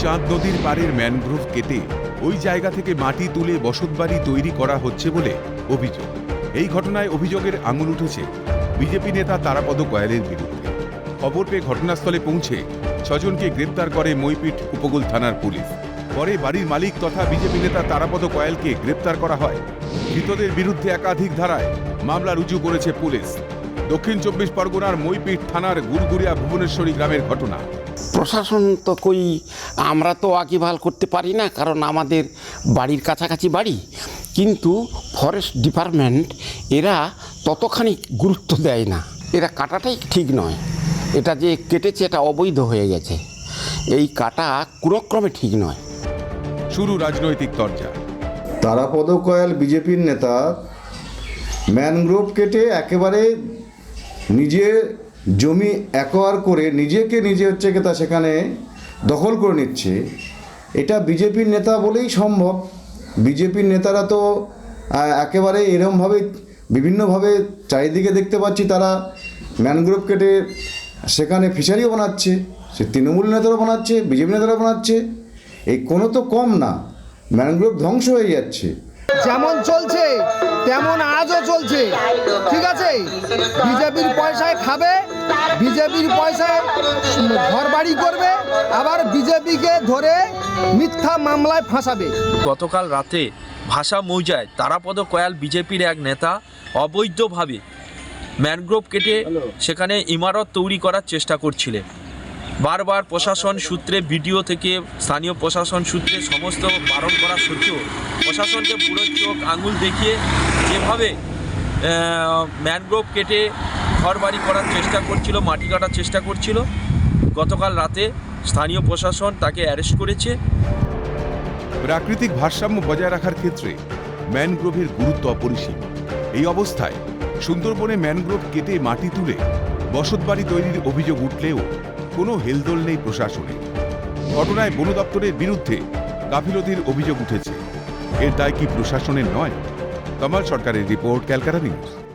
চাঁদ নদীর পাড়ের ম্যানগ্রোভ কেটে ওই জায়গা থেকে মাটি তুলে বসতবাড়ি তৈরি করা হচ্ছে বলে অভিযোগ। এই ঘটনায় অভিযোগের আঙুল উঠেছে বিজেপি নেতা তারাপদ কয়ালের বিরুদ্ধে। খবর পেয়ে ঘটনাস্থলে পৌঁছে ছজনকে গ্রেপ্তার করে মইপিট উপকূল থানার পুলিশ। পরে বাড়ির মালিক তথা বিজেপি নেতা তারাপদ কয়ালকে গ্রেপ্তার করা হয়। ধৃতদের বিরুদ্ধে একাধিক ধারায় মামলা রুজু করেছে পুলিশ। দক্ষিণ চব্বিশ পরগনার মইপিট থানার গুড়গুড়িয়া ভুবনেশ্বরী গ্রামের ঘটনা। প্রশাসন তো কই আমরা তো আকিভাল করতে পারি না কারণ আমাদের বাড়ির কাছাকাছি বাড়ি। কিন্তু ফরেস্ট ডিপার্টমেন্ট এরা ততখানি গুরুত্ব দেয় না। এরা কাটাটাই ঠিক নয়। এটা যে কেটেছে এটা অবৈধ হয়ে গেছে। এই কাটা কোনোক্রমে ঠিক নয়। শুরু রাজনৈতিক তরজা। তারাপদ কয়াল বিজেপির নেতা। ম্যানগ্রোভ কেটে একেবারে নিজে জমি অ্যাকোয়ার করে নিজেকে নিজে হচ্ছে কি তা সেখানে দখল করে নিচ্ছে। এটা বিজেপির নেতা বলেই সম্ভব। বিজেপির নেতারা তো একেবারে এরমভাবে বিভিন্নভাবে চারিদিকে দেখতে পাচ্ছি তারা ম্যানগ্রোভ কেটে সেখানে ফিশারিও বানাচ্ছে, সে তৃণমূল নেতারা বানাচ্ছে, বিজেপি নেতারা বানাচ্ছে। এই কোনো তো কম না, ম্যানগ্রোভ ধ্বংস হয়ে যাচ্ছে। যেমন চলছে, তেমন আজও চলছে। ঠিক আছে বিজেপির পয়সায় খাবে বিজেপির পয়সায় ঘর বাড়ি করবে আবার বিজেপিকে ধরে মিথ্যা মামলায় ফাঁসাবে। গতকাল রাতে ভাষা মৌজায় তারাপদ কয়াল বিজেপির এক নেতা অবৈধভাবে ম্যানগ্রোভ কেটে সেখানে ইমারত তৈরি করার চেষ্টা করছিলেন। বারবার প্রশাসন সূত্রে ভিডিও থেকে স্থানীয় প্রশাসন সূত্রে সমস্ত বারণ করা সত্ত্বেও প্রশাসনকে পুরো চোখ আঙুল দেখিয়ে যেভাবে ম্যানগ্রোভ কেটে ঘর বাড়ি করার চেষ্টা করছিল, মাটি কাটার চেষ্টা করছিল। গতকাল রাতে স্থানীয় প্রশাসন তাকে অ্যারেস্ট করেছে। প্রাকৃতিক ভারসাম্য বজায় রাখার ক্ষেত্রে ম্যানগ্রোভের গুরুত্ব অপরিসীম। এই অবস্থায় সুন্দরবনে ম্যানগ্রোভ কেটে মাটি তুলে বসতবাড়ি তৈরির অভিযোগ উঠলেও কোনো হেলদোল নেই প্রশাসনে ঘটনায় বন দপ্তরের বিরুদ্ধে গাফিলতির অভিযোগ উঠেছে। এর দায় কি প্রশাসনের নয়? कमल सरकार रिपोर्ट कैलकाटा न्यूज़।